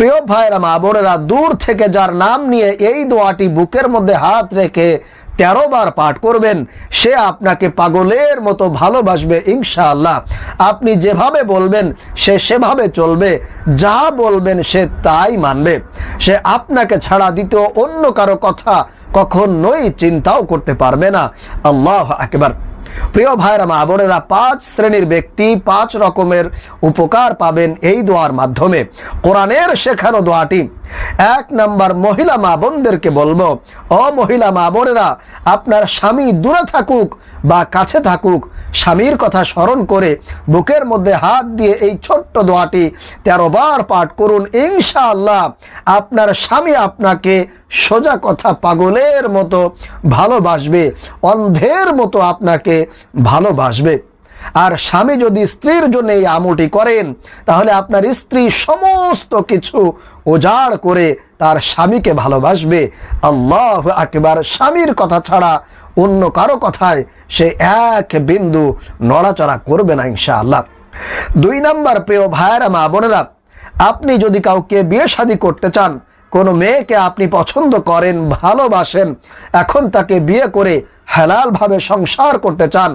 প্রিয় ভাইরা, মা বোনেরা, দূর থেকে যার নাম নিয়ে এই দোয়াটি বুকের মধ্যে হাত রেখে তেরো বার পাঠ করবেন, সে আপনাকে পাগলের মতো ভালোবাসবে, ইনশাআল্লাহ। আপনি যেভাবে বলবেন, সে সেভাবে চলবে, যা বলবেন সে তাই মানবে। সে আপনাকে ছাড়া দ্বিতীয় অন্য কারও কথা কখনোই চিন্তাও করতে পারবে না। আল্লাহ একেবার প্রিয় ভাইরা, মা বোনেরা, পাঁচ শ্রেণির ব্যক্তি পাঁচ রকমের উপকার পাবেন এই দোয়ার মাধ্যমে। কোরআনের শেখানো দোয়াটি এক নাম্বার মহিলা মা বোনদেরকে বলব, ও মহিলা মা বোনেরা, আপনার স্বামী দূরে থাকুক বা কাছে থাকুক, স্বামীর কথা স্মরণ করে বুকের মধ্যে হাত দিয়ে এই ছোট্ট দোয়াটি তেরো বার পাঠ করুন। ইনশাআল্লাহ আপনার স্বামী আপনাকে সোজা কথা পাগলের মতো ভালোবাসবে, অন্ধের মতো আপনাকে ভালোবাসবে। আর স্বামী যদি স্ত্রীর জন্য এই আমলটি করেন, তাহলে আপনার স্ত্রী সমস্ত কিছু উজাড় করে তার স্বামীকে ভালোবাসবে। আল্লাহ একেবার স্বামীর কথা ছাড়া অন্য কারও কথায় সে এক বিন্দু নড়াচড়া করবে না ইনশাআল্লাহ। দুই নাম্বার প্রিয় ভাইয়েরা, মা বোনেরা, আপনি যদি কাউকে বিয়ে শাদী করতে চান, কোনো মেয়েকে আপনি পছন্দ করেন, ভালোবাসেন, এখন তাকে বিয়ে করে হালালভাবে সংসার করতে চান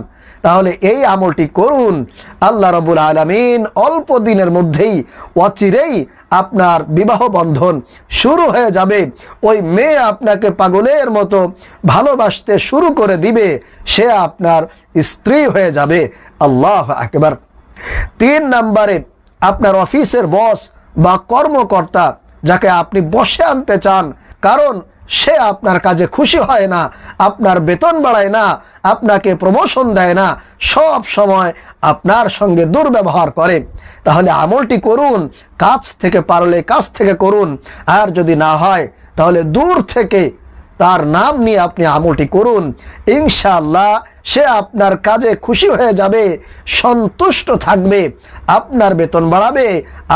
তাহলে এই আমলটি করুন। আল্লাহ রবুল আলমিন অল্প দিনের মধ্যেই অচিরেই আপনার বিবাহ বন্ধন শুরু হয়ে যাবে। ওই মেয়ে আপনাকে পাগলের মতো ভালোবাসতে শুরু করে দিবে, সে আপনার স্ত্রী হয়ে যাবে। আল্লাহ একবার তিন নম্বরে আপনার অফিসের বস বা কর্মকর্তা যাকে আপনি বসে আনতে চান, কারণ সে আপনার কাজে খুশি হয় না, আপনার বেতন বাড়ায় না, আপনাকে প্রমোশন দেয় না, সব সময় আপনার সঙ্গে দুর্ব্যবহার করে। তাহলে আমলটি করুন, কাজ থেকে পারলে কাজ থেকে করুন। আর যদি না হয়, তাহলে দূর থেকে তার নাম নিয়ে আপনি আমলটি করুন। ইনশাআল্লাহ সে আপনার কাজে খুশি হয়ে যাবে, সন্তুষ্ট থাকবে, আপনার বেতন বাড়াবে,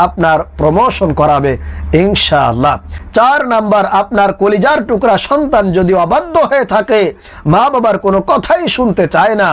আপনার প্রমোশন করাবে, ইনশাআল্লাহ। চার নাম্বার, আপনার কলিজার টুকরা সন্তান যদি অবাধ্য হয়ে থাকে, মা বাবার কোনো কথাই শুনতে চায় না,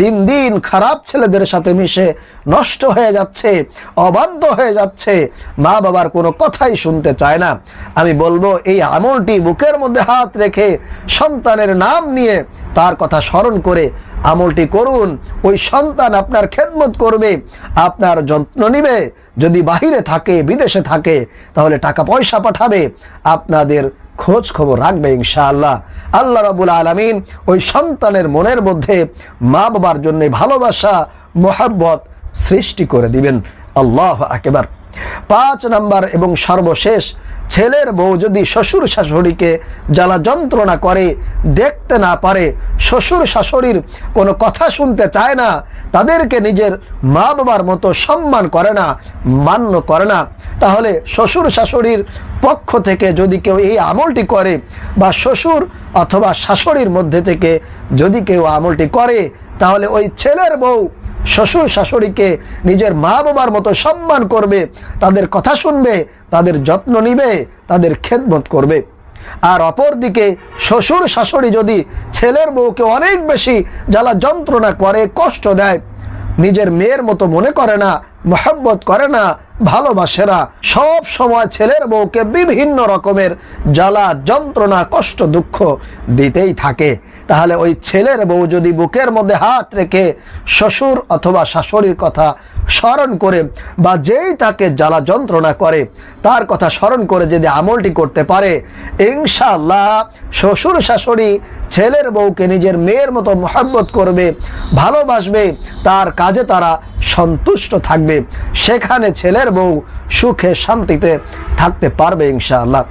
দিন দিন খারাপ ছেলেদের সাথে মিশে নষ্ট হয়ে যাচ্ছে, অবাধ্য হয়ে যাচ্ছে, মা বাবার কোনো কথাই শুনতে চায় না। আমি বলব, এই আমলটি বুকের মধ্যে হাত রেখে সন্তানের নাম নিয়ে তার কথা স্মরণ করে আমলটি করুন। ওই সন্তান আপনার খেদমত করবে, আপনার যত্ন নিবে। যদি বাহিরে থাকে, বিদেশে থাকে, তাহলে টাকা পয়সা পাঠাবে। আপনাদের খোঁজ খবর রাখবে ইনশাআল্লাহ। আল্লাহ রাবুল আলমিন ওই সন্তানের মনের মধ্যে মা বাবার জন্য ভালোবাসা, মোহাব্বত সৃষ্টি করে দিবেন। আল্লাহ একেবার পাঁচ নাম্বার এবং সর্বশেষ, ছেলের বউ যদি শ্বশুর শাশুড়িকে জ্বালা যন্ত্রণা করে, দেখতে না পারে, শ্বশুর শাশুড়ির কোনো কথা শুনতে চায় না, তাদেরকে নিজের মা বাবার মতো সম্মান করে না, মান্য করে না। তাহলে শ্বশুর শাশুড়ির পক্ষ থেকে যদি কেউ এই আমলটি করে বা শ্বশুর অথবা শাশুড়ির মধ্যে থেকে যদি কেউ আমলটি করে, তাহলে ওই ছেলের বউ শ্বশুর শাশুড়িকে নিজের মা বাবার মতো সম্মান করবে, তাদের কথা শুনবে, তাদের যত্ন নিবে, তাদের খেদমত করবে। আর অপরদিকে শ্বশুর শাশুড়ি যদি ছেলের বউকে অনেক বেশি জ্বালা যন্ত্রণা করে, কষ্ট দেয়, নিজের মেয়ের মতো মনে করে না মহব্বত করে না, ভালোবাসে না। সব সময় ছেলের বউকে বিভিন্ন রকমের জ্বালা, যন্ত্রণা, কষ্ট, দুঃখ দিতেই থাকে। তাহলে ওই ছেলের বউ যদি বুকের মধ্যে হাত রেখে শ্বশুর অথবা শাশুড়ির কথা স্মরণ করে বা যেই তাকে জ্বালা, যন্ত্রণা করে, তার কথা স্মরণ করে যদি আমলটি করতে পারে, ইনশাআল্লাহ শ্বশুর, শাশুড়ি ছেলের বউকে নিজের মেয়ের মতো মহব্বত করবে, ভালোবাসবে, তার কাজে তারা সন্তুষ্ট থাকবে। সেখানে ছেলের বউ সুখে শান্তিতে থাকতে পারবে ইনশাআল্লাহ।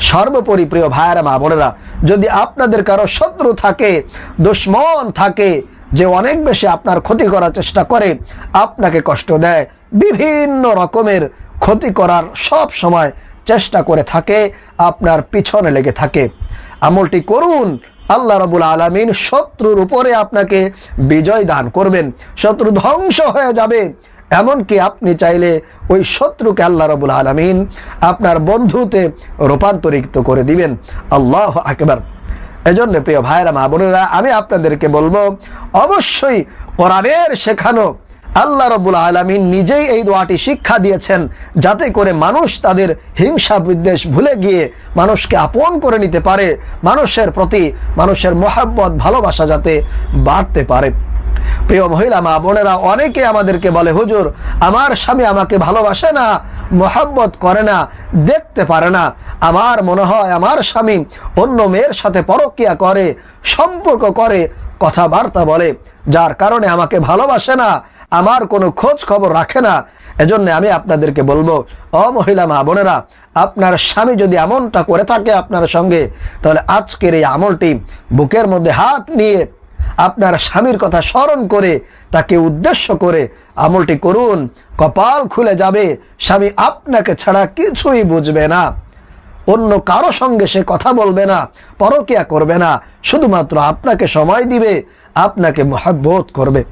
সর্বোপরি প্রিয় ভাইয়েরা, মা বোনেরা, যদি আপনাদের কারও শত্রু থাকে, দুশ্মন থাকে, যে অনেক বেশি আপনার ক্ষতি করার চেষ্টা করে, আপনাকে কষ্ট দেয়, বিভিন্ন রকমের ক্ষতি করার সব সময় চেষ্টা করে থাকে, আপনার পিছনে লেগে থাকে। আমলটি করুন আল্লাহ রবুল আলমিন শত্রুর উপরে আপনাকে বিজয় দান করবেন। শত্রু ধ্বংস হয়ে যাবে। এমনকি আপনি চাইলে ওই শত্রুকে আল্লাহ রবুল আলমিন আপনার বন্ধুতে রূপান্তরিত করে দিবেন। আল্লাহ আকবার। এজন্য প্রিয় ভাইরা মা বোনেরা, আমি আপনাদেরকে বলব, অবশ্যই কোরআনের শেখানো আল্লাহ রবুল আলমিন নিজেই এই দোয়াটি শিক্ষা দিয়েছেন যাতে করে মানুষ তাদের হিংসা বিদ্বেষ ভুলে গিয়ে মানুষকে আপন করে নিতে পারে, মানুষের প্রতি মানুষের মোহাব্বত, ভালোবাসা যাতে বাড়তে পারে। প্রিয় মহিলা, মা বোনেরা, অনেকে আমাদেরকে বলে, হুজুর, আমার স্বামী আমাকে ভালোবাসে না, মোহাব্বত করে না, দেখতে পারে না। আমার মনে হয় আমার স্বামী অন্য মেয়ের সাথে পরকিয়া করে, সম্পর্ক করে কথাবার্তা বলে, যার কারণে আমাকে ভালোবাসে না, আমার কোনো খোঁজ খবর রাখে না। এজন্য আমি আপনাদেরকে বলব অ মহিলা মা বোনেরা, আপনার স্বামী যদি এমনটা করে থাকে আপনার সঙ্গে, তাহলে আজকের এই আমলটি বুকের মধ্যে হাত নিয়ে আপনার স্বামীর কথা স্মরণ করে, তাকে উদ্দেশ্য করে আমলটি করুন। কপাল খুলে যাবে, স্বামী আপনাকে ছাড়া কিছুই বুঝবে না। অন্য কারও সঙ্গে সে কথা বলবে না, পরকিয়া করবে না, শুধুমাত্র আপনাকে সময় দিবে, আপনাকে মহাব্বত করবে।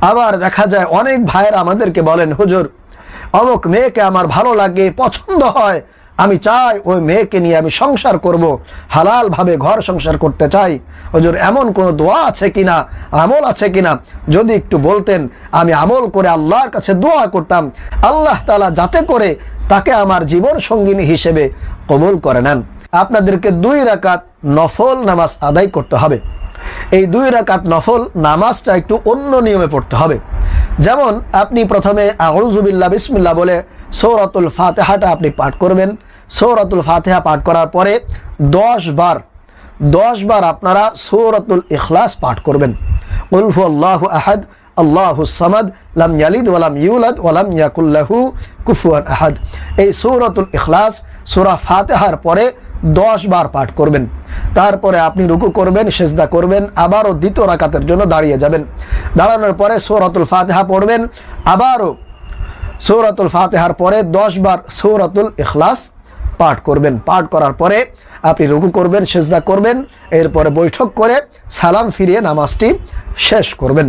আবার দেখা যায় অনেক ভাইয়েরা আমাদেরকে বলেন, হুজুর, অমুক মেয়েকে আমার ভালো লাগে, পছন্দ হয়, আমি চাই ওই মেয়েকে নিয়ে আমি সংসার করব, হালালভাবে ঘর সংসার করতে চাই। হুজুর, এমন কোনো দোয়া আছে কিনা, আমল আছে কিনা? যদি একটু বলতেন, আমি আমল করে আল্লাহর কাছে দোয়া করতাম। আল্লাহ তালা যাতে করে তাকে আমার জীবন সঙ্গিনী হিসেবে কবুল করে নেন। আপনাদেরকে দুই রাকাত নফল নামাজ আদায় করতে হবে। এই দুই রাকাত নফল নামাজটা একটু অন্য নিয়মে পড়তে হবে। যেমন আপনি প্রথমে আউজুবিল্লা বিসমিল্লা বলে সৌরাতুল ফাতেহাটা আপনি পাঠ করবেন। সৌরাতুল ফাতেহা পাঠ করার পরে দশ বার দশ বার আপনারা সৌরাতুল ইখলাস পাঠ করবেন। উলহু আল্লাহ আহাদ আল্লাহ সামাদ লাম ইয়ালিদ ওয়ালাম ইউলাদ ওয়ালাম ইয়াকুল্লাহু কুফুয়ান আহাদ। এই সৌরাতুল ইখলাস, সুরা ফাতেহার পরে দশ বার পাঠ করবেন। তারপরে আপনি রুকু করবেন, সেজদা করবেন, আবারও দ্বিতীয় রাকাতের জন্য দাঁড়িয়ে যাবেন। দাঁড়ানোর পরে সৌরাতুল ফাতেহা পড়বেন, আবারও সৌরাতুল ফাতেহার পরে দশ বার সৌরাতুল ইখলাস পাঠ করবেন। পাঠ করার পরে আপনি রুকু করবেন, সেজদা করবেন, এরপরে বৈঠক করে সালাম ফিরিয়ে নামাজটি শেষ করবেন।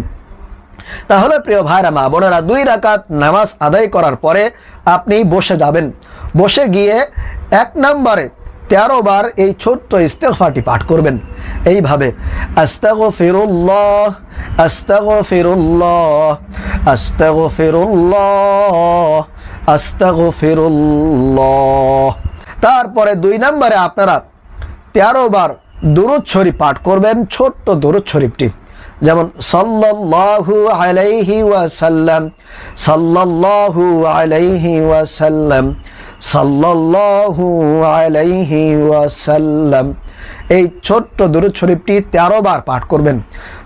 তাহলে প্রিয় ভাইরা, মা বোনেরা, দুই রাকাত নামাজ আদায় করার পরে আপনি বসে যাবেন। বসে গিয়ে এক নম্বরে তেরো বার এই ছোট্ট ইস্তেফাটি পাঠ করবেন। এইভাবে আস্তাগো ফিরুল্লাহ আস্তাগো ফিরুল্লাহ আস্তাগো ফিরুল্লাহ আস্তাগো ফিরুল্লাহ তারপরে দুই নম্বরে আপনারা তেরো বার শরীফ পাঠ করবেন, ছোট্ট শরীফটি। যেমন সাল্লাল্লাহু আলাইহি ওয়াসাল্লাম, সাল্লাল্লাহু আলাইহি ওয়াসাল্লাম, সাল্লাল্লাহু আলাইহি ওয়াসাল্লাম। এই ছোট্ট দুরুদ শরীফটি তেরো বার পাঠ করবেন।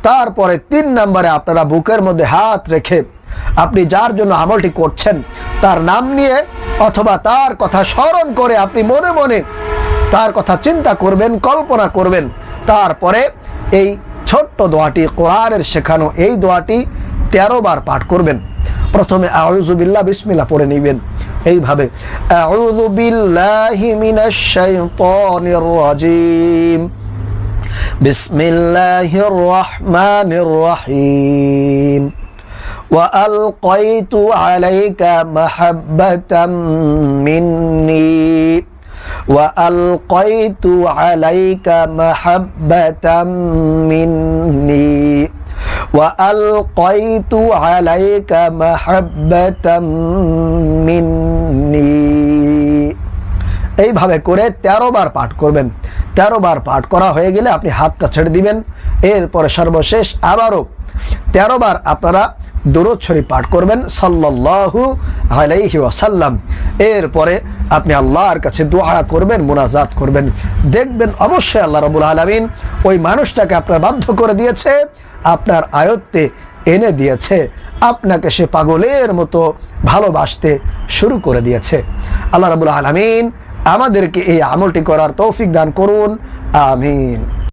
তারপরে তিন নম্বরে আপনারা বুকের মধ্যে হাত রেখে আপনি যার জন্য আমলটি করছেন, তার নাম নিয়ে অথবা তার কথা স্মরণ করে আপনি মনে মনে তার কথা চিন্তা করবেন, কল্পনা করবেন। তারপরে এই ছোট্ট দোয়াটি কোরআনের শেখানো এই দোয়াটি তেরো বার পাঠ করবেন প্রথমে আউজুবিল্লাহ বিসমিল্লা পড়ে নিবেন এইভাবে আউযু বিল্লাহি মিনাশ শাইতানির রাজিম বিসমিল্লাহির রহমানির রহিম وألقيت عليك محبة مني وألقيت عليك محبة مني. وألقيت عليك محبة مني. এইভাবে করে ১৩ বার পাঠ করবেন। ১৩ বার পাঠ করা হয়ে গেলে আপনি হাতটা ছেড়ে দিবেন। এরপরে সর্বশেষ আবারও ১৩ বার আপনারা দরুদ পাঠ করবেন, সাল্লাল্লাহু আলাইহি ওয়াসাল্লাম। এরপরে আপনি আল্লাহর কাছে দোয়া করবেন, মোনাজাত করবেন। দেখবেন অবশ্যই আল্লাহ রবুল আলমিন ওই মানুষটাকে আপনার বাধ্য করে দিয়েছে, আপনার আয়ত্তে এনে দিয়েছে, আপনাকে সে পাগলের মতো ভালোবাসতে শুরু করে দিয়েছে। আল্লাহ রবুল আলমিন আমাদেরকে এই আমলটি করার তৌফিক দান করুন আমিন।